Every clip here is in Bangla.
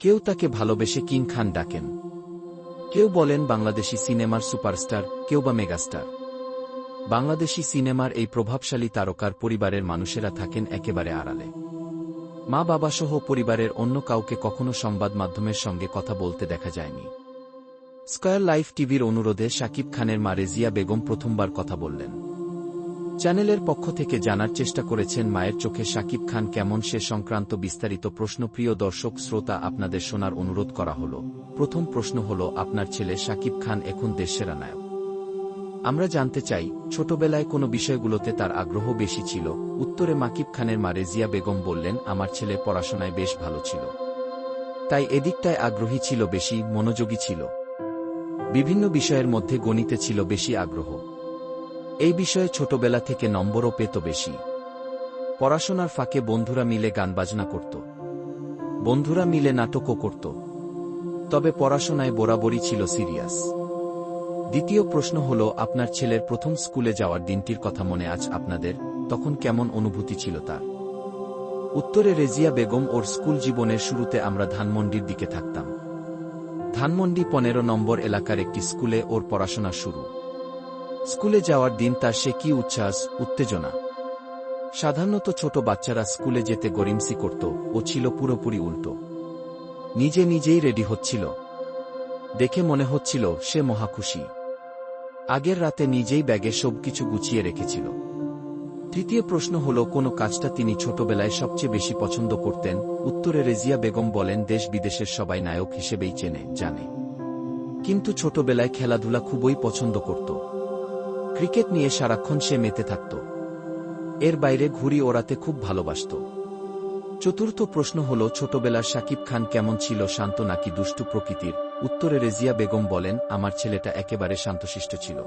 কেউ তাকে ভালোবেসে কিং খান ডাকেন। কেউ বলেন বাংলাদেশি সিনেমার সুপারস্টার, কেউ বা মেগাস্টার। বাংলাদেশি সিনেমার এই প্রভাবশালী তারকার পরিবারের মানুষেরা থাকেন একেবারে আড়ালে। মা বাবাসহ পরিবারের অন্য কাউকে কখনো সংবাদ মাধ্যমের সঙ্গে কথা বলতে দেখা যায়নি। স্কয়ার লাইফ টিভির অনুরোধে শাকিব খানের মা রেজিয়া বেগম প্রথমবার কথা বললেন। চ্যানেলের পক্ষ থেকে জানার চেষ্টা করেছেন মায়ের চোখে শাকিব খান কেমন সে সংক্রান্ত বিস্তারিত প্রশ্ন। প্রিয় দর্শক, শ্রোতা, আপনাদের শোনার অনুরোধ করা হল। প্রথম প্রশ্ন হল, আপনার ছেলে শাকিব খান এখন দেশসেরা নায়ক? আমরা জানতে চাই, ছোটবেলায় কোনো বিষয়গুলোতে তার আগ্রহ বেশি ছিল? উত্তরে মাকিব খানের মা রেজিয়া বেগম বললেন, আমার ছেলে পড়াশোনায় বেশ ভালো ছিল। তাই এদিকটায় আগ্রহী ছিল বেশি, মনোযোগী ছিল। বিভিন্ন বিষয়ের মধ্যে গণিতে ছিল বেশি আগ্রহ। এই বিষয়ে ছোটবেলা থেকে নম্বরও পেত বেশি। পড়াশোনার ফাঁকে বন্ধুরা মিলে গান বাজনা করত। বন্ধুরা মিলে নাটকও করত। তবে পড়াশোনায় বরাবরই ছিল সিরিয়াস। দ্বিতীয় প্রশ্ন হল, আপনার ছেলের প্রথম স্কুলে যাওয়ার দিনটির কথা মনে আজ আপনাদের? তখন কেমন অনুভূতি ছিল তার? উত্তরে রেজিয়া বেগম, ওর স্কুল জীবনের শুরুতে আমরা ধানমন্ডির দিকে থাকতাম। ধানমন্ডি পনেরো নম্বর এলাকার একটি স্কুলে ওর পড়াশোনা শুরু। স্কুলে যাওয়ার দিন তার সে কি উচ্ছ্বাস, উত্তেজনা। সাধারণত ছোট বাচ্চারা স্কুলে যেতে গরিমসি করত ও ছিল পুরোপুরি উল্টো। নিজে নিজেই রেডি হচ্ছিল। দেখে মনে হচ্ছিল সে মহাখুশি আগের রাতে নিজেই ব্যাগে সবকিছু গুছিয়ে রেখেছিল। তৃতীয় প্রশ্ন হল, কোন কাজটা তিনি ছোটবেলায় সবচেয়ে বেশি পছন্দ করতেন? উত্তরে রেজিয়া বেগম বলেন, দেশ বিদেশের সবাই নায়ক হিসেবেই চেনে, জানে। কিন্তু ছোটবেলায় খেলাধুলা খুবই পছন্দ করত। ক্রিকেট নিয়ে সারাক্ষণ সে মেতে থাকত। এর বাইরে ঘুড়ি ওড়াতে খুব ভালোবাসত। চতুর্থ প্রশ্ন হল, ছোটবেলার সাকিব খান কেমন ছিল শান্ত নাকি দুষ্টু প্রকৃতির? উত্তরে রেজিয়া বেগম বলেন, আমার ছেলেটা একেবারে শান্তশিষ্ট ছিল।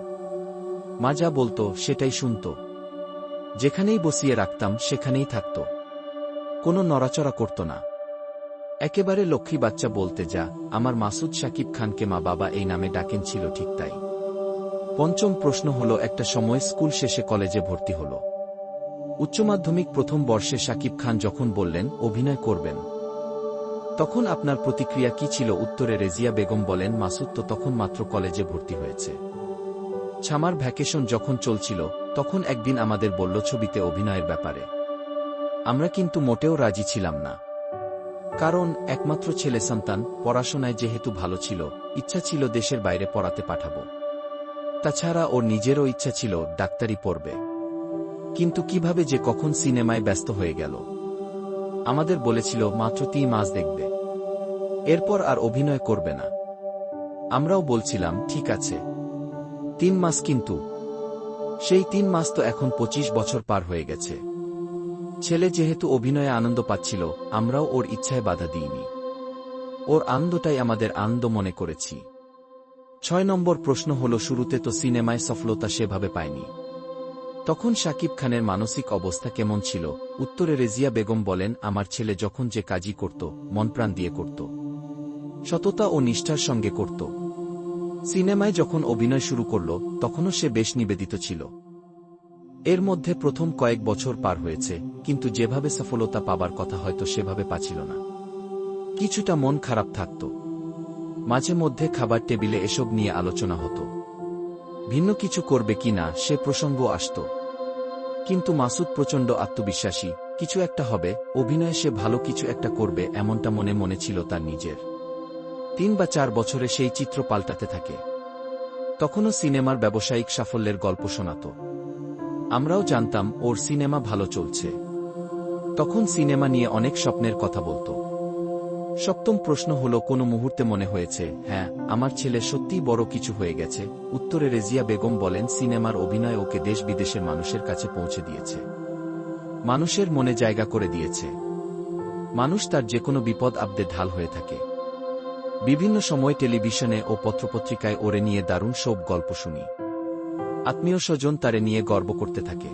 মা যা বলতো, সেটাই শুনত। যেখানেই বসিয়ে রাখতাম, সেখানেই থাকত। কোনো নড়াচড়া করত না। একেবারে লক্ষ্মী বাচ্চা বলতে যা, আমার মাসুদ শাকিব খানকে মা বাবা এই নামে ডাকেন ছিল ঠিক তাই। পঞ্চম প্রশ্ন হল, একটা সময় স্কুল শেষে কলেজে ভর্তি হল। উচ্চ মাধ্যমিক প্রথম বর্ষে শাকিব খান যখন বললেন, অভিনয় করবেন। তখন আপনার প্রতিক্রিয়া কি ছিল? উত্তরে রেজিয়া বেগম বলেন, মাসুদ তো তখন মাত্র কলেজে ভর্তি হয়েছে। ছামার ভ্যাকেশন যখন চলছিল, তখন একদিন আমাদের বলল, ছবিতে অভিনয়ের ব্যাপারে। আমরা কিন্তু মোটেও রাজি ছিলাম না। কারণ, একমাত্র ছেলে সন্তান, পড়াশোনায় যেহেতু ভালো ছিল, ইচ্ছা ছিল দেশের বাইরে পড়াতে পাঠাবো। তাছাড়া ওর নিজেরও ইচ্ছা ছিল ডাক্তারি পড়বে। কিন্তু কীভাবে যে কখন সিনেমায় ব্যস্ত হয়ে গেল। আমাদের বলেছিল, মাত্র তিন মাস দেখবে। এরপর আর অভিনয় করবে না। আমরাও বলছিলাম, ঠিক আছে। তিন মাস কিন্তু। সেই তিন মাস তো এখন পঁচিশ বছর পার হয়ে গেছে। ছেলে যেহেতু অভিনয়ে আনন্দ পাচ্ছিল, আমরাও ওর ইচ্ছায় বাধা দিইনি। ওর আনন্দটাই আমাদের আনন্দ মনে করেছি। ছয় নম্বর প্রশ্ন হল, শুরুতে তো সিনেমায় সফলতা সেভাবে পায়নি। তখন শাকিব খানের মানসিক অবস্থা কেমন ছিল? উত্তরে রেজিয়া বেগম বলেন, আমার ছেলে যখন যে কাজই করত মনপ্রাণ দিয়ে করত। সততা ও নিষ্ঠার সঙ্গে করত। সিনেমায় যখন অভিনয় শুরু করল, তখনও সে বেশ নিবেদিত ছিল। এর মধ্যে প্রথম কয়েক বছর পার হয়েছে, কিন্তু যেভাবে সফলতা পাবার কথা হয়তো সেভাবে পাচ্ছিল না। কিছুটা মন খারাপ থাকত। মাঝে মধ্যে খাবার টেবিলে এসব নিয়ে আলোচনা হতো। ভিন্ন কিছু করবে কি না, সে প্রসঙ্গ আসত। কিন্তু মাসুদ প্রচণ্ড আত্মবিশ্বাসী, কিছু একটা হবে, অভিনয়ে সে ভালো কিছু একটা করবে, এমনটা মনে মনে ছিল তার নিজের। তিন বা চার বছরে সেই চিত্র পাল্টাতে থাকে। তখনও সিনেমার ব্যবসায়িক সাফল্যের গল্প শোনাত। আমরাও জানতাম, ওর সিনেমা ভালো চলছে। তখন সিনেমা নিয়ে অনেক স্বপ্নের কথা বলতো। সপ্তম প্রশ্ন হল, কোনো মুহূর্তে মনে হয়েছে হ্যাঁ আমার ছেলে সত্যিই বড় কিছু হয়ে গেছে। উত্তরে রেজিয়া বেগম বলেন, সিনেমার অভিনয় ওকে দেশ বিদেশের মানুষের কাছে পৌঁছে দিয়েছে। মানুষের মনে জায়গা করে দিয়েছে। মানুষ তার যে কোনো বিপদ আপদে ঢাল হয়ে থাকে। বিভিন্ন সময় টেলিভিশনে ও পত্রপত্রিকায় ওরে নিয়ে দারুণ সব গল্প শুনি। আত্মীয় স্বজন তারে নিয়ে গর্ব করতে থাকে।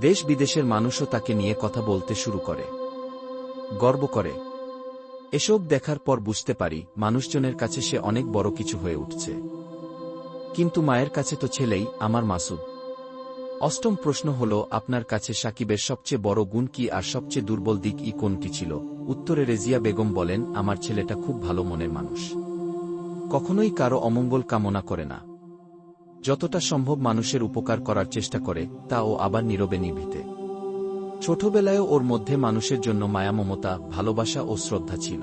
দেশ বিদেশের মানুষও তাকে নিয়ে কথা বলতে শুরু করে। গর্ব করে। এসব দেখার পর বুঝতে পারি, মানুষজনের কাছে সে অনেক বড় কিছু হয়ে উঠছে। কিন্তু মায়ের কাছে তো ছেলেই, আমার মাসুদ। অষ্টম প্রশ্ন হল, আপনার কাছে সাকিবের সবচেয়ে বড় গুণ কি আর সবচেয়ে দুর্বল দিক ই কোনটি ছিল? উত্তরে রেজিয়া বেগম বলেন, আমার ছেলেটা খুব ভালো মনের মানুষ। কখনোই কারও অমঙ্গল কামনা করে না। যতটা সম্ভব মানুষের উপকার করার চেষ্টা করে, তা ও আবার নীরবে নিভৃতে। ছোটবেলায়ও ওর মধ্যে মানুষের জন্য মায়া মমতা ভালোবাসা ও শ্রদ্ধা ছিল।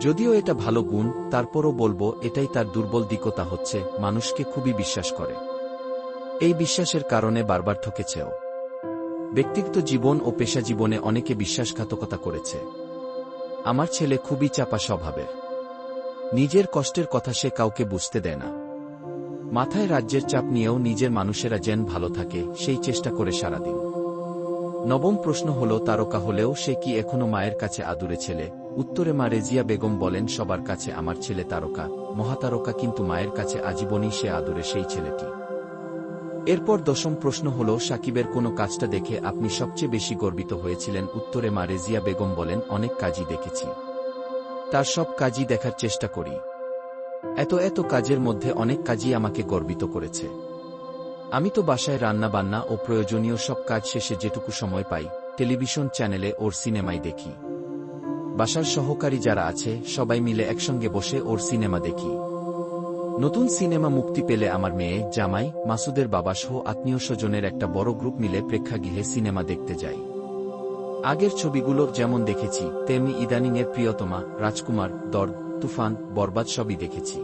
যদিও এটা ভালো গুণ, তারপরও বলব, এটাই তার দুর্বল দিকতা হচ্ছে, মানুষকে খুবই বিশ্বাস করে। এই বিশ্বাসের কারণে বারবার ঠকেছেও ব্যক্তিগত জীবন ও পেশা জীবনে অনেকে বিশ্বাসঘাতকতা করেছে। আমার ছেলে খুবই চাপা স্বভাবের। নিজের কষ্টের কথা সে কাউকে বুঝতে দেয় না। মাথায় রাজ্যের চাপ নিয়েও নিজের মানুষেরা যেন ভালো থাকে, সেই চেষ্টা করে সারাদিন। নবম প্রশ্ন হল, তারকা হলেও সে কি এখনও মায়ের কাছে আদুরে ছেলে? উত্তরে মা রেজিয়া বেগম বলেন, সবার কাছে আমার ছেলে তারকা। মহাতারকা কিন্তু মায়ের কাছে আজীবনই সে আদুরে সেই ছেলেটি। এরপর দশম প্রশ্ন হল, সাকিবের কোনো কাজটা দেখে আপনি সবচেয়ে বেশি গর্বিত হয়েছিলেন? উত্তরে মা রেজিয়া বেগম বলেন, অনেক কাজই দেখেছি। তার সব কাজই দেখার চেষ্টা করি। এত এত কাজের মধ্যে অনেক কাজই আমাকে গর্বিত করেছে। আমি তো বাসায় রান্না বান্না ও প্রয়োজনীয় সব কাজ শেষে যেটুকু সময় পাই, টেলিভিশন চ্যানেলে ওর সিনেমাই দেখি। বাসার সহকারী যারা আছে, সবাই মিলে একসঙ্গে বসে ওর সিনেমা দেখি। নতুন সিনেমা মুক্তি পেলে আমার মেয়ে, জামাই, মাসুদের বাবা সহ আত্মীয় স্বজনের একটা বড় গ্রুপ মিলে প্রেক্ষাগৃহে সিনেমা দেখতে যাই। আগের ছবিগুলো যেমন দেখেছি, তেমনি ইদানিংয়ের প্রিয়তমা, রাজকুমার, দর্দ, তুফান, বরবাদ সবই দেখেছি।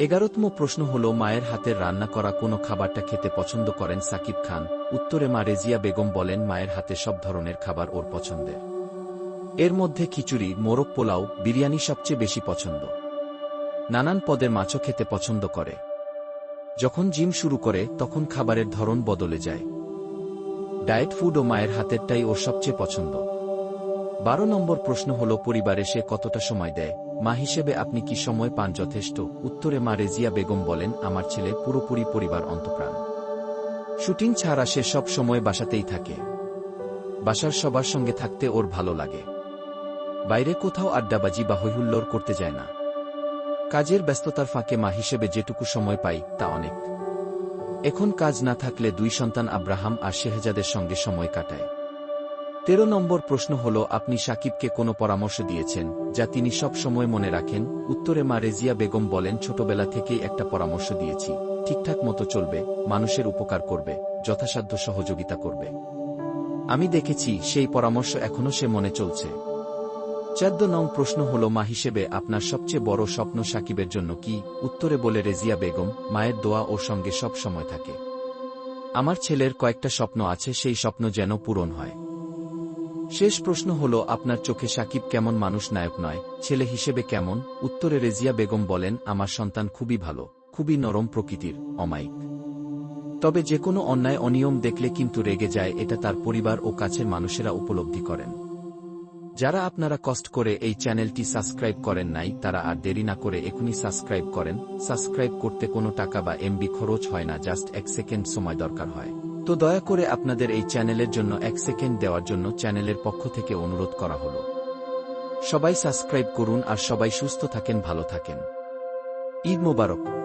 এগারোতম প্রশ্ন হল, মায়ের হাতের রান্না করা কোনো খাবারটা খেতে পছন্দ করেন সাকিব খান? উত্তরে মা রেজিয়া বেগম বলেন, মায়ের হাতে সব ধরনের খাবার ওর পছন্দের। এর মধ্যে খিচুড়ি, মোরগ পোলাও, বিরিয়ানি সবচেয়ে বেশি পছন্দ। নানান পদের মাছও খেতে পছন্দ করে। যখন জিম শুরু করে, তখন খাবারের ধরন বদলে যায়। ডায়েট ফুড ও মায়ের হাতেরটাই ওর সবচেয়ে পছন্দ। বারো নম্বর প্রশ্ন হল, পরিবারে সে কতটা সময় দেয়? মা হিসেবে আপনি কি সময় পান যথেষ্ট? উত্তরে মা রেজিয়া বেগম বলেন, আমার ছেলে পুরোপুরি পরিবার অন্তপ্রাণ। শুটিং ছাড়া সে সব সময় বাসাতেই থাকে। বাসার সবার সঙ্গে থাকতে ওর ভালো লাগে। বাইরে কোথাও আড্ডাবাজি বা হৈহুল্লোর করতে যায় না। কাজের ব্যস্ততার ফাঁকে মা হিসেবে যেটুকু সময় পাই, তা অনেক। এখন কাজ না থাকলে দুই সন্তান আব্রাহাম আর শেহজাদের সঙ্গে সময় কাটায়। তেরো নম্বর প্রশ্ন হল, আপনি সাকিবকে কোনো পরামর্শ দিয়েছেন, যা তিনি সব সময় মনে রাখেন? উত্তরে মা রেজিয়া বেগম বলেন, ছোটবেলা থেকেই একটা পরামর্শ দিয়েছি। ঠিকঠাক মতো চলবে, মানুষের উপকার করবে, যথাসাধ্য সহযোগিতা করবে। আমি দেখেছি, সেই পরামর্শ এখনও সে মনে চলছে। চোদ্দ নং প্রশ্ন হল, মা হিসেবে আপনার সবচেয়ে বড় স্বপ্ন সাকিবের জন্য কি? উত্তরে বলে, রেজিয়া বেগম, মায়ের দোয়া ওর সঙ্গে সব সময় থাকে। আমার ছেলের কয়েকটা স্বপ্ন আছে, সেই স্বপ্ন যেন পূরণ হয়। শেষ প্রশ্ন হল, আপনার চোখে সাকিব কেমন মানুষ নায়ক নয়, ছেলে হিসেবে কেমন? উত্তরে রেজিয়া বেগম বলেন, আমার সন্তান খুবই ভালো, খুবই নরম প্রকৃতির, অমায়িক। তবে যে কোনো অন্যায় অনিয়ম দেখলে কিন্তু রেগে যায়, এটা তার পরিবার ও কাছের মানুষেরা উপলব্ধি করেন। যারা আপনারা কষ্ট করে এই চ্যানেলটি সাবস্ক্রাইব করেন নাই, তারা আর দেরি না করে এখনই সাবস্ক্রাইব করেন। সাবস্ক্রাইব করতে কোনো টাকা বা এমবি খরচ হয় না, জাস্ট এক সেকেন্ড সময় দরকার হয়। তো দয়া করে আপনাদের এই চ্যানেলের জন্য এক সেকেন্ড দেওয়ার জন্য চ্যানেলের পক্ষ থেকে অনুরোধ করা হল। সবাই সাবস্ক্রাইব করুন আর সবাই সুস্থ থাকেন, ভালো থাকেন। ঈদ মোবারক।